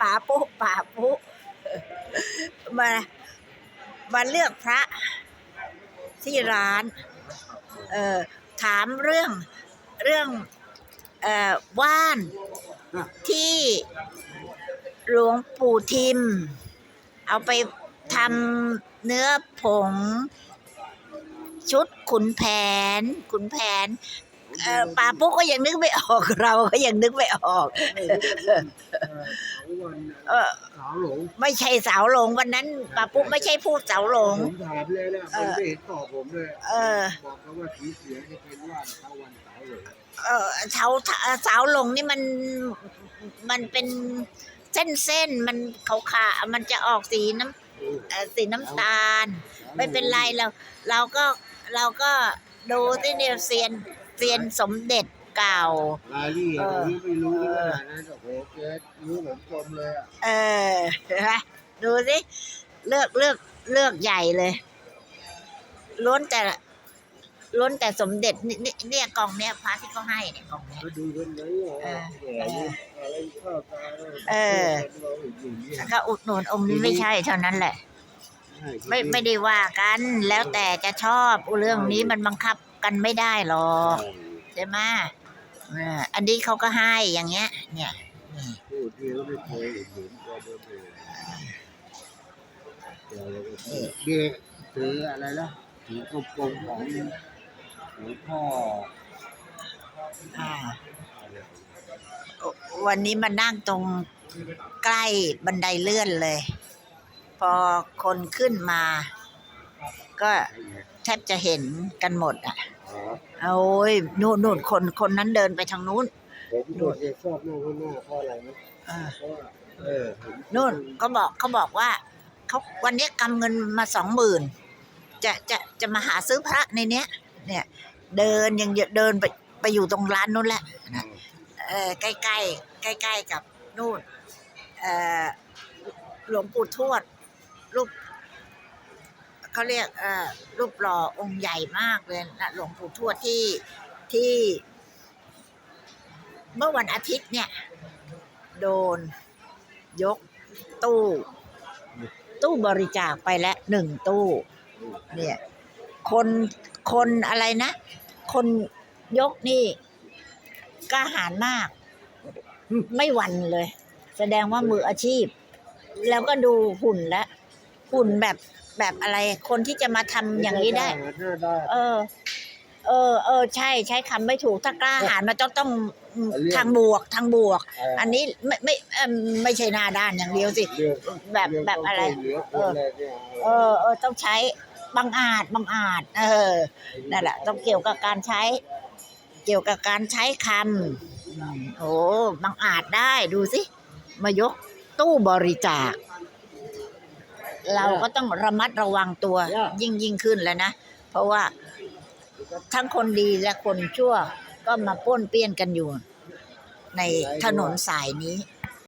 ป๋าปุ๊ป๋าปุ๊มามาเลือกพระที่ร้าน เอ่อถามเรื่องเรื่องเอ่อว่านที่หลวงปู่ทิม เอาไปทำเนื้อผง ชุดขุนแผน ขุนแผนป่าปุ๊กก็ยังนึกไม่ออกเราก็ยังนึกไม่ออก เออ สาวหลงไม่ใช่สาวหลงวันนั้นป่าปุ๊กไม่ใช่พูดสาวหลง ผมถามเลยนะมันไม่เห็นตอบผมเลยเออ บอกเขาว่าสีเสียงจะเป็นว่านเขาวันสาวหลงเออสาวสาวหลงนี่มันมันเป็นเส้นเส้นๆมันขาวขามันจะออกสีน้ำเอ่อสีน้ำตาล ไม่เป็นไรเราเราก็เราก็ดูที่เนี่ยเซียนเซียนสมเด็จ เก่าลายลี่เออผมยังไม่รู้ขนาดนั้นโอ้โหเจ๊รู้ผมจมเลยอะเออเห็นไหมดูสิเลือกเลือกเลือกใหญ่เลยล้วนแต่ล้วนแต่สมเด็จนี่นี่เนี่ยกล่องเนี้ยพระที่เขาให้เนี่ยกล่องเนี้ยก็ดูกันเลยอะแหมอะไรเข้าตาเออ เราเห็นอยู่เนี่ยแล้วก็อุดหนุนองค์นี้ไม่ใช่เท่านั้นแหละ ไม่ไม่ได้ว่ากันแล้วแต่จะชอบเรื่องนี้มันบังคับกันไม่ได้หรอกใช่ไหมเอออันนี้เขาก็ให้อย่างเงี้ย เนี่ยนี่พูดที่ก็ไม่เคยเห็นตัวเดิมเลยเดี๋ยวเราก็พูดเด็กถืออะไรล่ะถือกลมๆของหลวงพ่ออ่าวันนี้มานั่งตรงใกล้บันไดเลื่อนเลย พอคนขึ้นมา ก็แทบจะเห็นกันหมดอะ อ๋อโอ้ยนู่นนู่นคนคนนั้นเดินไปทางนู้นผมโดดเรียนชอบนั่งข้างหน้าเพราะอะไรนะอ่าเพราะว่าเออผมนู่นเขาบอกเขาบอกว่าเขาวันนี้กำเงินมาสองหมื่นจะจะจะมาหาซื้อพระในเนี้ย เนี่ย เดินยังเดินไปไปอยู่ตรงร้านนู้นแหละเออใกล้ใกล้ใกล้ใกล้ๆกับนู่นเออหลวงปู่ทวดรูป เขาเรียกรูปหล่อองค์ใหญ่มากเลยนะหลวงปู่ทวดที่ที่ เมื่อวันอาทิตย์เนี่ย โดนยกตู้ ตู้บริจาคไปแล้วหนึ่งตู้ เนี่ย คนคนอะไรนะ คนยกนี่กล้าหาญมาก ไม่หวั่นเลย แสดงว่ามืออาชีพ แล้วก็ดูหุ่นแล้วหุ่นแบบ แบบอะไร คนที่จะมาทำอย่างนี้ได้ เออ เออ เออ ใช่ ใช้คำไม่ถูก ถ้ากล้าหาญมันต้องต้องทางบวกทางบวก อันนี้ไม่ไม่เอิ่มไม่ใช่หน้าด้านอย่างเดียวสิ แบบแบบอะไร เออ เออ เออ ต้องใช้บังอาจบังอาจ เออ นั่นแหละ ต้องเกี่ยวกับการใช้ เกี่ยวกับการใช้คำโอ้บังอาจได้ดูสิ มายกตู้บริจาค เราก็ต้องระมัดระวังตัวยิ่งยิ่งขึ้นแล้วนะ เพราะว่าทั้งคนดีและคนชั่วก็มาป้วนเปี้ยนกันอยู่ ในถนนสายนี้เ